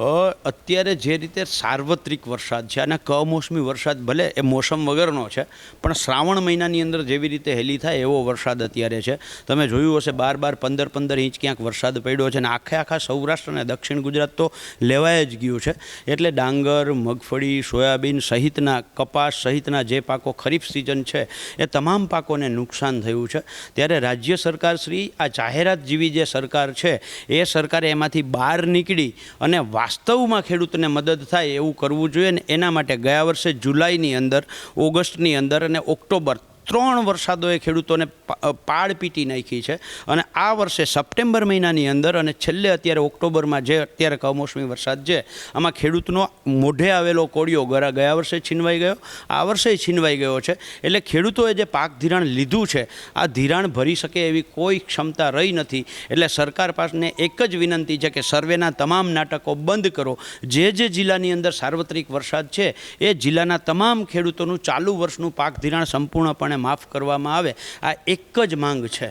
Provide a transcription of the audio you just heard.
અત્યારે જે રીતે સાર્વત્રિક વરસાદ છે અને કમોસમી વરસાદ ભલે એ મોસમ વગરનો છે, પણ શ્રાવણ મહિનાની અંદર જેવી રીતે હેલી થાય એવો વરસાદ અત્યારે છે. તમે જોયું હશે બાર બાર પંદર પંદર ઇંચ ક્યાંક વરસાદ પડ્યો છે અને આખે આખા સૌરાષ્ટ્ર અને દક્ષિણ ગુજરાત તો લેવાય જ ગયું છે. એટલે ડાંગર, મગફળી, સોયાબીન સહિતના કપાસ સહિતના જે પાકો ખરીફ સિઝન છે, એ તમામ પાકોને નુકસાન થયું છે. ત્યારે રાજ્ય સરકાર શ્રી આ જાહેરાત જેવી જે સરકાર છે, એ સરકારે એમાંથી બહાર નીકળી અને વાસ્તવમાં ખેડૂતને મદદ થાય એવું કરવું જોઈએ ને એના માટે ગયા વર્ષે જુલાઈની અંદર, ઓગસ્ટની અંદર અને ઓક્ટોબર ત્રણ વરસાદોએ ખેડૂતોને પાળ પીટી નાખી છે. અને આ વર્ષે સપ્ટેમ્બર મહિનાની અંદર અને છેલ્લે અત્યારે ઓક્ટોબરમાં જે અત્યારે કમોસમી વરસાદ છે, આમાં ખેડૂતનો મોઢે આવેલો કોળિયો ગયા વર્ષે છીનવાઈ ગયો, આ વર્ષે છીનવાઈ ગયો છે. એટલે ખેડૂતોએ જે પાક ધિરાણ લીધું છે, આ ધિરાણ ભરી શકે એવી કોઈ ક્ષમતા રહી નથી. એટલે સરકાર પાસે એક જ વિનંતી છે કે સર્વેના તમામ નાટકો બંધ કરો. જે જે જિલ્લાની અંદર સાર્વત્રિક વરસાદ છે, એ જિલ્લાના તમામ ખેડૂતોનું ચાલુ વર્ષનું પાક ધિરાણ સંપૂર્ણપણે માફ કરવામાં આવે આ એક જ માંગ છે.